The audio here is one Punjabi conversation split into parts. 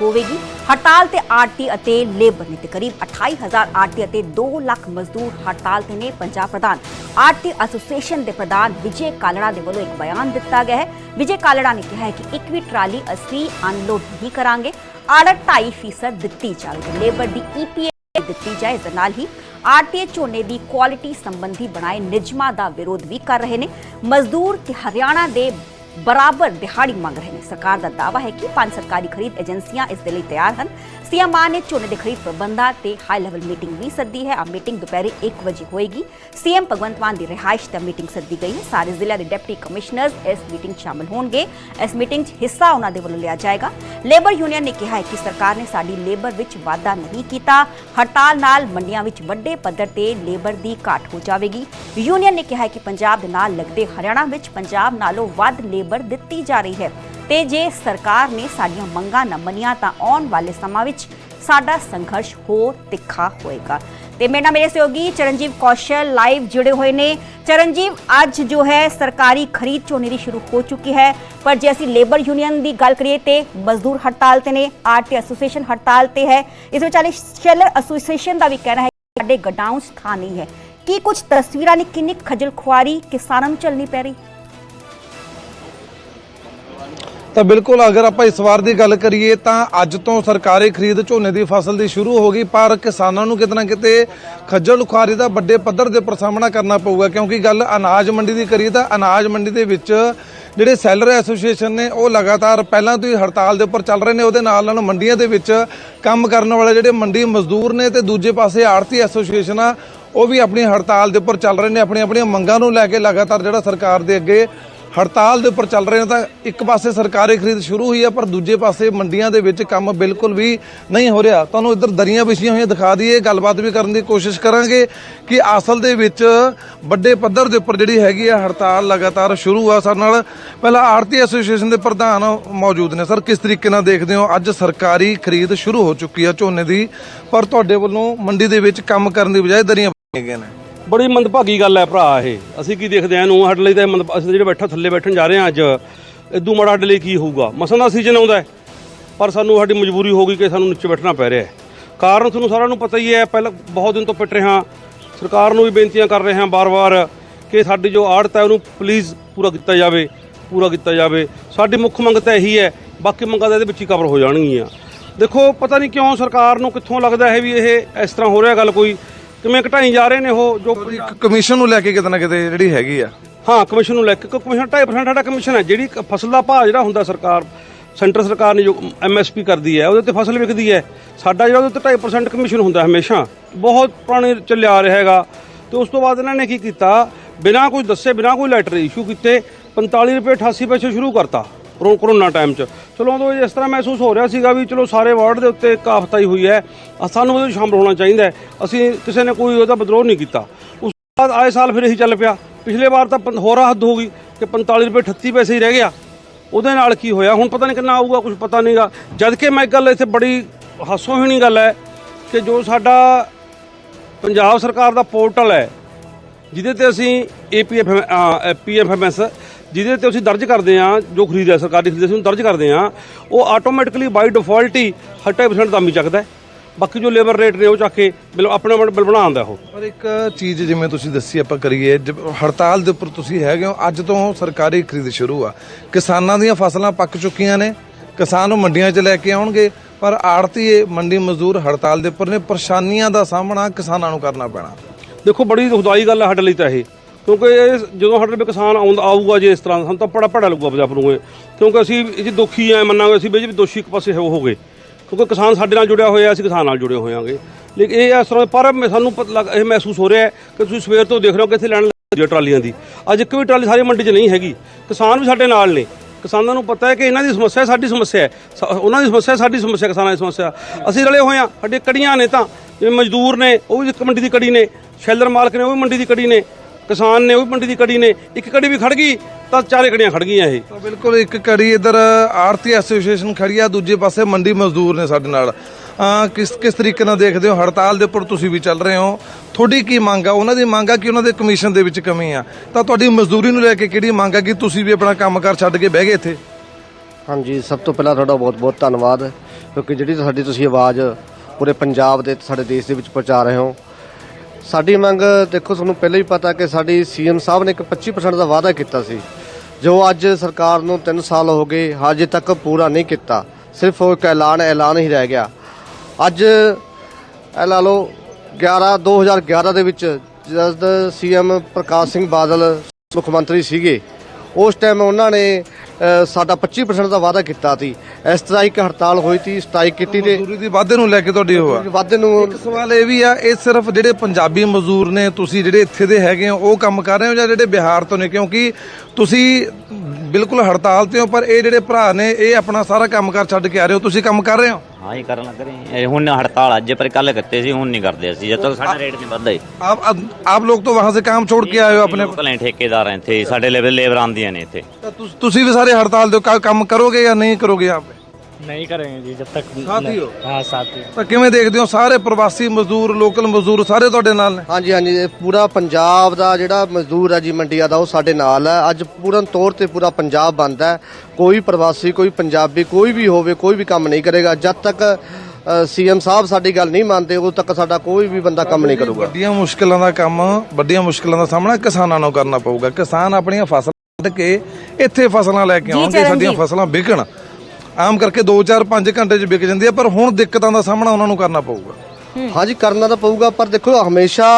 ਹੋਵੇਗੀ। ਹੜਤਾਲ ਤੇ ਆਰਟੀ ਅਤੇ ਲੇਬਰ ਨੇ ਤੇ 28000 ਆਰਟੀ ਅਤੇ 2 ਲੱਖ ਮਜ਼ਦੂਰ ਹੜਤਾਲ ਤੇ ਨੇ ਪੰਜਾਬ ਪ੍ਰਧਾਨ। ਆਰਟੀ ਐਸੋਸੀਏਸ਼ਨ ਦੇ ਪ੍ਰਧਾਨ ਵਿਜੇ ਕਾਲੜਾ ਦੇ ਵੱਲੋਂ ਇੱਕ ਬਿਆਨ ਦਿੱਤਾ ਗਿਆ ਹੈ। ਵਿਜੇ ਕਾਲੜਾ ਨੇ ਕਿਹਾ ਹੈ ਕਿ ਇੱਕ ਵੀ ਟਰਾਲੀ ਅਸੀਂ ਅਨਲੋਡ ਨਹੀਂ ਕਰਾਂਗੇ। ਆੜਤ 2.5% ਦਿੱਤੀ ਜਾਵੇਗੀ। ਲੇਬਰ ਦੀ ਈਪੀਏ ਦਿੱਤੀ ਜਾਏ। ਇਸ ਨਾਲ ਹੀ ਆਰਟੀਏ ਝੋਨੇ ਦੀ ਕੁਆਲਿਟੀ ਸੰਬੰਧੀ ਬਣਾਏ ਨਿਯਮਾਂ ਦਾ ਵਿਰੋਧ ਵੀ ਕਰ ਰਹੇ ਨੇ। ਮਜ਼ਦੂਰ ਤੇ ਹਰਿਆਣਾ ਦੇ ਬਰਾਬਰ ਦਿਹਾੜੀ ਮੰਗ ਰਹੇ ਨੇ। ਸਰਕਾਰ ਦਾ ਦਾਅਵਾ ਹੈ ਕਿ ਪੰਜ ਸਰਕਾਰੀ ਖਰੀਦ ਏਜੰਸੀਆਂ ਇਸ ਦੇ ਲਈ ਤਿਆਰ ਹਨ। ਸੀਐਮ ਮਾਨ ਨੇ ਝੋਨੇ ਦੇ ਖਰੀਦ ਪ੍ਰਬੰਧਾਂ ਤੇ ਹਾਈ ਲੈਵਲ ਮੀਟਿੰਗ ਵੀ ਸੱਦੀ ਹੈ। ਆ ਮੀਟਿੰਗ ਦੁਪਹਿਰੇ 1 ਵਜੇ ਹੋਏਗੀ। ਸੀਐਮ ਭਗਵੰਤ ਮਾਨ ਦੀ ਰਿਹਾਇਸ਼ ਤੇ ਮੀਟਿੰਗ ਸੱਦੀ ਗਈ ਹੈ। ਸਾਰੇ ਜ਼ਿਲ੍ਹਿਆਂ ਦੇ ਡਿਪਟੀ ਕਮਿਸ਼ਨਰਸ ਇਸ ਮੀਟਿੰਗ ਸ਼ਾਮਲ ਹੋਣਗੇ। ਇਸ ਮੀਟਿੰਗ 'ਚ ਹਿੱਸਾ ਉਹਨਾਂ ਦੇ ਵੱਲੋਂ ਲਿਆ ਜਾਏਗਾ। ਲੇਬਰ ਯੂਨੀਅਨ ਨੇ ਕਿਹਾ ਹੈ ਕਿ ਸਰਕਾਰ ਨੇ ਸਾਡੀ ਲੇਬਰ ਵਿੱਚ ਵਾਧਾ ਨਹੀਂ ਕੀਤਾ। ਹੜਤਾਲ ਨਾਲ ਮੰਡੀਆਂ ਵਿੱਚ ਵੱਡੇ ਪੱਧਰ ਤੇ ਲੇਬਰ ਦੀ ਘਾਟ ਹੋ ਜਾਵੇਗੀ। ਯੂਨੀਅਨ ਨੇ ਕਿਹਾ ਹੈ ਕਿ ਪੰਜਾਬ ਦੇ ਨਾਲ ਲੱਗਦੇ ਹਰਿਆਣਾ ਵਿੱਚ ਪੰਜਾਬ ਨਾਲੋਂ ਵੱਧ ਲੇਬਰ ਦਿੱਤੀ ਜਾ ਰਹੀ ਹੈ। ਤੇ ਜੇ ਸਰਕਾਰ ਨੇ ਸਾਡੀਆਂ ਮੰਗਾਂ ਨਾ ਮੰਨੀਆਂ, ਤਾਂ ਆਉਣ ਵਾਲੇ ਸਮਾਂ ਵਿੱਚ ਸਾਡਾ ਸੰਘਰਸ਼ ਹੋਰ ਤਿੱਖਾ ਹੋਏਗਾ। ਤੇ ਮੇਰੇ ਨਾਲ ਮੇਰੇ ਸਹਿਯੋਗੀ ਚਰਨਜੀਵ ਕੌਸ਼ਲ ਲਾਈਵ ਜੁੜੇ ਹੋਏ ਨੇ। ਚਰਨਜੀਵ, ਅੱਜ ਜੋ ਹੈ ਸਰਕਾਰੀ ਖਰੀਦ ਝੋਨੇ ਦੀ ਸ਼ੁਰੂ ਹੋ ਚੁੱਕੀ ਹੈ। ਪਰ ਜੇ ਅਸੀਂ ਲੇਬਰ ਯੂਨੀਅਨ ਦੀ ਗੱਲ ਕਰੀਏ, ਤੇ ਮਜ਼ਦੂਰ ਹੜਤਾਲ ਤੇ ਨੇ, ਆਰਟੀ ਐਸੋਸੀਏਸ਼ਨ ਹੜਤਾਲ ਤੇ ਹੈ। ਇਸ ਵਿਚਾਲੇ ਸ਼ੈਲਰ ਐਸੋਸੀਏਸ਼ਨ ਦਾ ਵੀ ਕਹਿਣਾ ਹੈ ਕਿ ਸਾਡੇ ਗਡਾਊਨ ਸਥਾਨ ਹੈ। ਕੀ ਕੁਝ ਤਸਵੀਰਾਂ ਨੇ ਕਿੰਨੀ ਕੁ ਖੱਜਲ ਖੁਆਰੀ ਕਿਸਾਨਾਂ ਨੂੰ ਚੱਲਣੀ ਪੈ ਰਹੀ? ਤਾਂ ਬਿਲਕੁਲ ਅਗਰ ਆਪਾਂ ਇਸ ਵਾਰ ਦੀ ਗੱਲ ਕਰੀਏ ਤਾਂ ਅੱਜ ਤੋਂ ਸਰਕਾਰੀ ਖਰੀਦ ਝੋਨੇ ਦੀ ਫਸਲ ਦੀ ਸ਼ੁਰੂ ਹੋ ਗਈ, ਪਰ ਕਿਸਾਨਾਂ ਨੂੰ ਕਿਤੇ ਨਾ ਕਿਤੇ ਖੱਜਲ ਖੁਆਰੀ ਦਾ ਵੱਡੇ ਪੱਧਰ ਦੇ ਉੱਪਰ ਸਾਹਮਣਾ ਕਰਨਾ ਪਊਗਾ, ਕਿਉਂਕਿ ਗੱਲ ਅਨਾਜ ਮੰਡੀ ਦੀ ਕਰੀਏ ਤਾਂ ਅਨਾਜ ਮੰਡੀ ਦੇ ਵਿੱਚ ਜਿਹੜੇ ਸੈਲਰ ਐਸੋਸੀਏਸ਼ਨ ਨੇ, ਉਹ ਲਗਾਤਾਰ ਪਹਿਲਾਂ ਤੋਂ ਹੀ ਹੜਤਾਲ ਦੇ ਉੱਪਰ ਚੱਲ ਰਹੇ ਨੇ, ਉਹਦੇ ਨਾਲ ਨਾਲ ਮੰਡੀਆਂ ਦੇ ਵਿੱਚ ਕੰਮ ਕਰਨ ਵਾਲੇ ਜਿਹੜੇ ਮੰਡੀ ਮਜ਼ਦੂਰ ਨੇ ਤੇ ਦੂਜੇ ਪਾਸੇ ਆੜਤੀ ਐਸੋਸੀਏਸ਼ਨ ਆ, ਉਹ ਵੀ ਆਪਣੀ ਹੜਤਾਲ ਦੇ ਉੱਪਰ ਚੱਲ ਰਹੇ ਨੇ ਆਪਣੀਆਂ ਆਪਣੀਆਂ ਮੰਗਾਂ ਨੂੰ ਲੈ ਕੇ ਲਗਾਤਾਰ ਜਿਹੜਾ ਸਰਕਾਰ ਦੇ ਅੱਗੇ ਹੜਤਾਲ ਦੇ ਉੱਪਰ ਚੱਲ ਰਹੇ ਨੇ ਤਾਂ ਇੱਕ ਪਾਸੇ ਸਰਕਾਰੀ ਖਰੀਦ ਸ਼ੁਰੂ ਹੋਈ ਹੈ ਪਰ ਦੂਜੇ ਪਾਸੇ ਮੰਡੀਆਂ ਦੇ ਵਿੱਚ ਕੰਮ ਬਿਲਕੁਲ ਵੀ ਨਹੀਂ ਹੋ ਰਿਹਾ। ਤੁਹਾਨੂੰ ਇੱਧਰ ਦਰੀਆਂ ਵਿਛੀਆਂ ਹੋਈਆਂ ਦਿਖਾ ਦਈਏ, ਗੱਲਬਾਤ ਵੀ ਕਰਨ ਦੀ ਕੋਸ਼ਿਸ਼ ਕਰਾਂਗੇ ਕਿ ਅਸਲ ਦੇ ਵਿੱਚ ਵੱਡੇ ਪੱਧਰ ਦੇ ਉੱਪਰ ਜਿਹੜੀ ਹੈਗੀ ਆ ਹੜਤਾਲ ਲਗਾਤਾਰ ਸ਼ੁਰੂ ਆ। ਸਾਡੇ ਨਾਲ ਪਹਿਲਾਂ ਆੜਤੀ ਐਸੋਸੀਏਸ਼ਨ ਦੇ ਪ੍ਰਧਾਨ ਮੌਜੂਦ ਨੇ। ਸਰ, ਕਿਸ ਤਰੀਕੇ ਨਾਲ ਦੇਖਦੇ ਹੋ ਅੱਜ ਸਰਕਾਰੀ ਖਰੀਦ ਸ਼ੁਰੂ ਹੋ ਚੁੱਕੀ ਆ ਝੋਨੇ ਦੀ? ਪਰ ਤੁਹਾਡੇ ਵੱਲੋਂ ਮੰਡੀ ਦੇ ਵਿੱਚ ਕੰਮ ਕਰਨ ਦੀ ਬਜਾਏ ਦਰੀਆਂ ਬਣਾਈਆਂ ਨੇ। ਬੜੀ ਮੰਦਭਾਗੀ ਗੱਲ ਹੈ ਭਰਾ ਇਹ। ਅਸੀਂ ਕੀ ਦੇਖਦੇ ਆਂ ਇਹਨੂੰ? ਸਾਡੇ ਲਈ ਤਾਂ ਇਹ ਮੰਦ ਅਸੀਂ ਜਿਹੜੇ ਬੈਠਾ ਥੱਲੇ ਬੈਠਣ ਜਾ ਰਹੇ ਹਾਂ ਅੱਜ, ਇਦੋਂ ਮਾੜਾ ਸਾਡੇ ਲਈ ਕੀ ਹੋਊਗਾ? ਮਸਾਂ ਦਾ ਸੀਜ਼ਨ ਆਉਂਦਾ ਪਰ ਸਾਨੂੰ ਸਾਡੀ ਮਜਬੂਰੀ ਹੋ ਗਈ ਕਿ ਸਾਨੂੰ ਨੀਚੇ ਬੈਠਣਾ ਪੈ ਰਿਹਾ ਹੈ। ਕਾਰਨ ਤੁਹਾਨੂੰ ਸਾਰਿਆਂ ਨੂੰ ਪਤਾ ਹੀ ਹੈ, ਪਹਿਲਾਂ ਬਹੁਤ ਦਿਨ ਤੋਂ ਪਿੱਟ ਰਿਹਾ ਸਰਕਾਰ ਨੂੰ ਵੀ ਬੇਨਤੀਆਂ ਕਰ ਰਹੇ ਹਾਂ ਬਾਰ-ਬਾਰ ਕਿ ਸਾਡੀ ਜੋ ਆੜਤ ਹੈ, ਉਹਨੂੰ ਪਲੀਜ਼ ਪੂਰਾ ਕੀਤਾ ਜਾਵੇ, ਪੂਰਾ ਕੀਤਾ ਜਾਵੇ। ਸਾਡੀ ਮੁੱਖ ਮੰਗ ਤਾਂ ਇਹੀ ਹੈ, ਬਾਕੀ ਮੰਗਾਂ ਤਾਂ ਇਹਦੇ ਵਿੱਚ ਹੀ ਕਵਰ ਹੋ ਜਾਣਗੀਆਂ। ਦੇਖੋ, ਪਤਾ ਨਹੀਂ ਕਿਉਂ ਸਰਕਾਰ ਨੂੰ ਕਿੱਥੋਂ ਲੱਗਦਾ ਹੈ ਵੀ ਇਹ ਇਸ ਤਰ੍ਹਾਂ ਹੋ ਰਿਹਾ ਗੱਲ ਕੋਈ। ਕਿਵੇਂ ਘਟਾਈ ਜਾ ਰਹੇ ਨੇ ਉਹ ਜੋ ਇੱਕ ਕਮਿਸ਼ਨ ਨੂੰ ਲੈ ਕੇ ਕਿਤੇ ਨਾ ਕਿਤੇ ਜਿਹੜੀ ਹੈਗੀ ਆ। ਹਾਂ ਕਮਿਸ਼ਨ ਨੂੰ ਲੈ ਕੇ ਕਿਉਂਕਿ ਕਮਿਸ਼ਨ 2.5% ਸਾਡਾ ਕਮਿਸ਼ਨ ਹੈ ਜਿਹੜੀ ਫਸਲ ਦਾ ਭਾਅ ਜਿਹੜਾ ਹੁੰਦਾ ਸਰਕਾਰ ਸੈਂਟਰ ਸਰਕਾਰ ਨੇ ਜੋ ਐਮਐਸਪੀ ਕਰਦੀ ਹੈ ਉਹਦੇ ਤੇ ਫਸਲ ਵਿਕਦੀ ਹੈ। ਸਾਡਾ ਜਿਹੜਾ ਉਹਦੇ ਤੇ 2.5% ਕਮਿਸ਼ਨ ਹੁੰਦਾ ਹਮੇਸ਼ਾ। ਬਹੁਤ ਪੁਰਾਣੇ ਚੱਲਿਆ ਆ ਰਿਹਾ ਹੈਗਾ। ਤੇ ਉਸ ਤੋਂ ਬਾਅਦ ਇਹਨਾਂ ਨੇ ਕੀ ਕੀਤਾ ਬਿਨਾਂ ਕੁਝ ਦੱਸੇ ਬਿਨਾਂ ਕੋਈ ਲੈਟਰ ਇਸ਼ੂ ਕੀਤੇ 45 ਰੁਪਏ 88 ਪੈਸੇ ਸ਼ੁਰੂ ਕਰਤਾ। ਕਰੋ- ਕਰੋਨਾ ਟਾਈਮ 'ਚ। ਚਲੋ ਉਦੋਂ ਇਸ ਤਰ੍ਹਾਂ ਮਹਿਸੂਸ ਹੋ ਰਿਹਾ ਸੀਗਾ ਵੀ ਚਲੋ ਸਾਰੇ ਵਾਰਡ ਦੇ ਉੱਤੇ ਇੱਕ ਆਫਤਾਈ ਹੋਈ ਹੈ। ਅ ਸਾਨੂੰ ਉਹਦੇ ਵਿੱਚ ਸ਼ਾਮਲ ਹੋਣਾ ਚਾਹੀਦਾ ਹੈ। ਅਸੀਂ ਕਿਸੇ ਨੇ ਕੋਈ ਉਹਦਾ ਵਿਦਰੋਹ ਨਹੀਂ ਕੀਤਾ। ਉਸ ਤੋਂ ਬਾਅਦ ਆਏ ਸਾਲ ਫਿਰ ਇਹੀ ਚੱਲ ਪਿਆ। ਪਿਛਲੇ ਵਾਰ ਤਾਂ ਪੰ- ਹੋਰ ਹੱਦ ਹੋ ਗਈ ਕਿ 45 ਰੁਪਏ 38 ਪੈਸੇ ਹੀ ਰਹਿ ਗਿਆ। ਉਹਦੇ ਨਾਲ ਕੀ ਹੋਇਆ? ਹੁਣ ਪਤਾ ਨਹੀਂ ਕਿੰਨਾ ਆਊਗਾ ਕੁਝ ਪਤਾ ਨਹੀਂਗਾ। ਜਦ ਕਿ ਮੈਂ ਇੱਕ ਗੱਲ ਇੱਥੇ ਬੜੀ ਹਾਸੋਹੀਣੀ ਗੱਲ ਹੈ ਕਿ ਜੋ ਸਾਡਾ ਪੰਜਾਬ ਸਰਕਾਰ ਦਾ ਪੋਰਟਲ ਹੈ, ਜਿਹਦੇ ਤੇ ਅਸੀਂ ਏਪੀਐਫ ਪੀਐਫਐਮਐਸ ਜਿਹਦੇ ਤੇ ਅਸੀਂ ਦਰਜ ਕਰਦੇ ਹਾਂ ਜੋ ਖਰੀਦ ਹੈ ਸਰਕਾਰੀ ਖਰੀਦ ਅਸੀਂ ਦਰਜ ਕਰਦੇ ਹਾਂ ਉਹ ਆਟੋਮੈਟਿਕਲੀ ਬਾਈ ਡਿਫਾਲਟ ਹੀ 60% ਦਾਮੀ ਚੱਕਦਾ ਬਾਕੀ ਜੋ ਲੇਬਰ ਰੇਟ ਨੇ ਉਹ ਚੱਕ ਕੇ ਬਿਲ ਆਪਣਾ ਬਿਲ ਬਣਾ ਆਉਂਦਾ ਉਹ। ਪਰ ਇੱਕ ਚੀਜ਼ ਜਿਵੇਂ ਤੁਸੀਂ ਦੱਸੀ ਆਪਾਂ ਕਰੀਏ ਹੜਤਾਲ ਦੇ ਉੱਪਰ ਤੁਸੀਂ ਹੈਗੇ ਹੋ ਅੱਜ ਤੋਂ ਸਰਕਾਰੀ ਖਰੀਦ ਸ਼ੁਰੂ ਆ। ਕਿਸਾਨਾਂ ਦੀਆਂ ਫਸਲਾਂ ਪੱਕ ਚੁੱਕੀਆਂ ਨੇ ਕਿਸਾਨ ਨੂੰ ਮੰਡੀਆਂ 'ਚ ਲੈ ਕੇ ਆਉਣਗੇ ਪਰ ਆੜਤੀਏ ਮੰਡੀ ਮਜ਼ਦੂਰ ਹੜਤਾਲ ਦੇ ਉੱਪਰ ਨੇ ਪਰੇਸ਼ਾਨੀਆਂ ਦਾ ਸਾਹਮਣਾ ਕਿਸਾਨਾਂ ਨੂੰ ਕਰਨਾ ਪੈਣਾ। ਦੇਖੋ ਬੜੀ ਦੁਖਦਾਈ ਗੱਲ ਹੈ ਸਾਡੇ ਲਈ ਤਾਂ ਇਹ। ਕਿਉਂਕਿ ਇਹ ਜਦੋਂ ਸਾਡੇ ਕੋਲ ਕਿਸਾਨ ਆਉਂਦਾ, ਆਊਗਾ ਜੇ ਇਸ ਤਰ੍ਹਾਂ, ਸਾਨੂੰ ਤਾਂ ਬੜਾ ਭੜਾ ਲੱਗੂਗਾ ਪੰਜਾਬ ਨੂੰ ਇਹ। ਕਿਉਂਕਿ ਅਸੀਂ ਇਹ ਦੁਖੀ ਦੋਖੀ ਐ ਮੰਨਾਂਗੇ, ਅਸੀਂ ਵੀ ਦੋਸ਼ੀ ਇੱਕ ਪਾਸੇ ਹੋ ਹੋਗੇ। ਕਿਉਂਕਿ ਕਿਸਾਨ ਸਾਡੇ ਨਾਲ ਜੁੜਿਆ ਹੋਇਆ, ਅਸੀਂ ਕਿਸਾਨ ਨਾਲ ਜੁੜੇ ਹੋਇਆਂਗੇ। ਲੇਕਿਨ ਇਹ ਇਸ ਤਰ੍ਹਾਂ, ਪਰ ਸਾਨੂੰ ਪਤਾ ਲੱਗ, ਇਹ ਮਹਿਸੂਸ ਹੋ ਰਿਹਾ ਕਿ ਤੁਸੀਂ ਸਵੇਰ ਤੋਂ ਦੇਖ ਰਹੇ ਹੋ ਕਿ ਇੱਥੇ ਲੈਣ ਲੱਗੀ ਹੈ ਟਰਾਲੀਆਂ ਦੀ। ਅੱਜ ਇੱਕ ਵੀ ਟਰਾਲੀ ਸਾਰੀ ਮੰਡੀ 'ਚ ਨਹੀਂ ਹੈਗੀ। ਕਿਸਾਨ ਵੀ ਸਾਡੇ ਨਾਲ ਨੇ। ਕਿਸਾਨਾਂ ਨੂੰ ਪਤਾ ਹੈ ਕਿ ਇਹਨਾਂ ਦੀ ਸਮੱਸਿਆ ਸਾਡੀ ਸਮੱਸਿਆ ਹੈ। ਉਹਨਾਂ ਦੀ ਸਮੱਸਿਆ ਸਾਡੀ ਸਮੱਸਿਆ, ਕਿਸਾਨਾਂ ਦੀ ਸਮੱਸਿਆ। ਅਸੀਂ ਰਲੇ ਹੋਏ ਹਾਂ ਸਾਡੇ ਕੜੀਆਂ ਨੇ ਤਾਂ, ਜਿਵੇਂ ਮਜ਼ਦੂਰ ਨੇ, ਉਹ ਵੀ ਇੱਕ ਮੰਡੀ ਦੀ ਕੜੀ ਨੇ। ਸ਼ੈਲਰ ਮਾਲਕ ਨੇ, ਉਹ ਵੀ ਮੰਡੀ ਦੀ ਕੜੀ ਨੇ। ਕਿਸਾਨ ਨੇ ਉਹ ਵੀ ਮੰਡੀ ਦੀ ਕੜੀ ਨੇ ਇੱਕ ਕੜੀ ਵੀ ਖੜ ਗਈ ਤਾਂ ਚਾਰੇ ਕੜੀਆਂ ਖੜ ਗਈਆਂ ਇਹ। ਤਾਂ ਬਿਲਕੁਲ ਇੱਕ ਕੜੀ ਇਧਰ ਆੜਤੀ ਐਸੋਸੀਏਸ਼ਨ ਖੜੀ ਆ ਦੂਜੇ ਪਾਸੇ ਮੰਡੀ ਮਜ਼ਦੂਰ ਨੇ ਸਾਡੇ ਨਾਲ। ਕਿਸ ਕਿਸ ਤਰੀਕੇ ਨਾਲ ਦੇਖਦੇ ਹੋ? ਹੜਤਾਲ ਦੇ ਉੱਪਰ ਤੁਸੀਂ ਵੀ ਚੱਲ ਰਹੇ ਹੋ। ਤੁਹਾਡੀ ਕੀ ਮੰਗ ਆ? ਉਹਨਾਂ ਦੀ ਮੰਗ ਆ ਕਿ ਉਹਨਾਂ ਦੇ ਕਮਿਸ਼ਨ ਦੇ ਵਿੱਚ ਕਮੀ ਆ। ਤਾਂ ਤੁਹਾਡੀ ਮਜ਼ਦੂਰੀ ਨੂੰ ਲੈ ਕੇ ਕਿਹੜੀ ਮੰਗ ਆ ਕਿ ਤੁਸੀਂ ਵੀ ਆਪਣਾ ਕੰਮਕਾਰ ਛੱਡ ਕੇ ਬਹਿ ਗਏ ਇੱਥੇ? ਹਾਂਜੀ ਸਭ ਤੋਂ ਪਹਿਲਾਂ ਤੁਹਾਡਾ ਬਹੁਤ-ਬਹੁਤ ਧੰਨਵਾਦ। ਕਿਉਂਕਿ ਜਿਹੜੀ ਸਾਡੀ ਤੁਸੀਂ ਆਵਾਜ਼ ਪੂਰੇ ਪੰਜਾਬ ਦੇ ਸਾਡੇ ਦੇਸ਼ ਦੇ ਵਿੱਚ ਪਹੁੰਚਾ ਰਹੇ ਹੋ ਸਾਡੀ ਮੰਗ, ਦੇਖੋ, ਤੁਹਾਨੂੰ ਪਹਿਲਾਂ ਹੀ ਪਤਾ ਕਿ ਸਾਡੀ ਸੀਐਮ ਸਾਹਿਬ ਨੇ ਇੱਕ 25% ਦਾ ਵਾਅਦਾ ਕੀਤਾ ਸੀ, ਜੋ ਅੱਜ ਸਰਕਾਰ ਨੂੰ 3 ਸਾਲ ਹੋ ਗਏ, ਹਜੇ ਤੱਕ ਪੂਰਾ ਨਹੀਂ ਕੀਤਾ। ਸਿਰਫ ਉਹ ਇੱਕ ਐਲਾਨ ਐਲਾਨ ਹੀ ਰਹਿ ਗਿਆ। ਅੱਜ, ਇਹ ਲਾ ਲਓ 11 2011 ਦੇ ਵਿੱਚ ਜਦ ਸੀਐਮ ਪ੍ਰਕਾਸ਼ ਸਿੰਘ ਬਾਦਲ ਮੁੱਖ ਮੰਤਰੀ ਸੀਗੇ, ਉਸ ਟਾਈਮ ਉਹਨਾਂ ਨੇ ਸਾਡਾ 25% ਦਾ ਵਾਅਦਾ ਕੀਤਾ ਸੀ। ਸਟ੍ਰਾਈਕ ਹੜਤਾਲ ਹੋਈ ਸੀ ਸਟ੍ਰਾਈਕ ਕੀਤੀ ਤੇ ਮਜ਼ਦੂਰੀ ਦੀ ਵਾਧੇ ਨੂੰ ਲੈ ਕੇ ਤੁਹਾਡੀ ਉਹ ਆ। ਵਾਅਦੇ ਨੂੰ ਇੱਕ ਸਵਾਲ ਇਹ ਵੀ ਆ ਇਹ ਸਿਰਫ ਜਿਹੜੇ ਪੰਜਾਬੀ ਮਜ਼ਦੂਰ ਨੇ ਤੁਸੀਂ ਜਿਹੜੇ ਇੱਥੇ ਦੇ ਹੈਗੇ ਹੋ ਉਹ ਕੰਮ ਕਰ ਰਹੇ ਹੋ ਜਾਂ ਜਿਹੜੇ ਬਿਹਾਰ ਤੋਂ ਨੇ? ਕਿਉਂਕਿ ਤੁਸੀਂ ਬਿਲਕੁਲ ਹੜਤਾਲ ਤੇ ਹੋ ਪਰ ਇਹ ਜਿਹੜੇ ਭਰਾ ਨੇ ਇਹ ਆਪਣਾ ਸਾਰਾ ਕੰਮਕਾਰ ਛੱਡ ਕੇ ਆ ਰਹੇ ਹੋ ਤੁਸੀਂ ਕੰਮ ਕਰ ਰਹੇ ਹੋ? ਹਾਂ ਹੀ ਕਰਨ ਲੱਗ ਰਹੇ ਹਾਂ। ਇਹ ਹੁਣ ਹੜਤਾਲ ਅੱਜ ਪਰ ਕੱਲ ਕਰਤੇ ਸੀ ਹੁਣ ਨਹੀਂ ਕਰਦੇ ਅਸੀਂ ਜਦ ਤੱਕ ਸਾਡਾ ਰੇਟ ਨਹੀਂ ਵੱਧਦਾ ਜੀ आप आप आप लोग तो वहां से काम छोड़ के आए हो अपने ਲੋਕਲ ਹੈ ਠੇਕੇਦਾਰ ਹੈ ਇੱਥੇ ਸਾਡੇ ਲੈਵਲ ਲੇਬਰ ਆਉਂਦੀਆਂ ਨੇ ਇੱਥੇ ਤਾਂ ਤੁਸ- ਤੁਸੀਂ ਵੀ ਸਾਰੇ ਹੜਤਾਲ ਦੇ ਹੋ, ਕੰਮ ਕਰੋਗੇ ਜਾਂ ਨਹੀਂ ਕਰੋਗੇ ਆਪ नहीं करेंगे जी जब तक साथी हो? हाँ साथी ਤਾਂ ਕਿਵੇਂ ਦੇਖਦੇ ਹੋ ਸਾਰੇ ਪ੍ਰਵਾਸੀ ਮਜ਼ਦੂਰ ਲੋਕਲ ਮਜ਼ਦੂਰ ਸਾਰੇ ਤੁਹਾਡੇ ਨਾਲ ਨੇ ਹਾਂਜੀ ਹਾਂਜੀ ਇਹ ਪੂਰਾ ਪੰਜਾਬ ਦਾ ਜਿਹੜਾ ਮਜ਼ਦੂਰ ਹੈ ਜੀ ਮੰਡੀਆਂ ਦਾ ਉਹ ਸਾਡੇ ਨਾਲ ਹੈ ਅੱਜ ਪੂਰਨ ਤੌਰ ਤੇ ਪੂਰਾ ਪੰਜਾਬ ਬੰਦ ਹੈ ਕੋਈ ਪ੍ਰਵਾਸੀ ਕੋਈ ਪੰਜਾਬੀ ਕੋਈ ਵੀ ਹੋਵੇ ਕੋਈ ਵੀ ਕੰਮ ਨਹੀਂ ਕਰੇਗਾ ਜਦ ਤੱਕ ਸੀਐਮ ਸਾਹਿਬ ਸਾਡੀ ਗੱਲ ਨਹੀਂ ਮੰਨਦੇ ਉਦੋਂ ਤੱਕ ਸਾਡਾ ਕੋਈ ਵੀ ਬੰਦਾ ਕੰਮ ਨਹੀਂ ਕਰੂਗਾ ਵੱਡੀਆਂ ਮੁਸ਼ਕਲਾਂ ਦਾ ਕੰਮ ਵੱਡੀਆਂ ਮੁਸ਼ਕਲਾਂ ਦਾ ਸਾਹਮਣਾ ਕਿਸਾਨਾਂ ਨੂੰ ਕਰਨਾ ਪਊਗਾ ਕਿਸਾਨ ਆਪਣੀਆਂ ਫਸਲਾਂ ਕੱਢ ਕੇ ਇੱਥੇ ਫਸਲਾਂ ਲੈ ਕੇ ਜੀ, ਆਉਣਗੇ ਚਰਨ ਸਾਡੀਆਂ ਜੀ। ਫਸਲਾਂ ਵਿਕਣ ਆਮ ਕਰਕੇ 2-4 5 ਘੰਟੇ 'ਚ ਵਿਕ ਜਾਂਦੀ ਹੈ ਪਰ ਹੁਣ ਦਿੱਕਤਾਂ ਦਾ ਸਾਹਮਣਾ ਉਹਨਾਂ ਨੂੰ ਕਰਨਾ ਪਊਗਾ। ਹਾਂਜੀ ਕਰਨਾ ਤਾਂ ਪਊਗਾ ਪਰ ਦੇਖੋ ਹਮੇਸ਼ਾ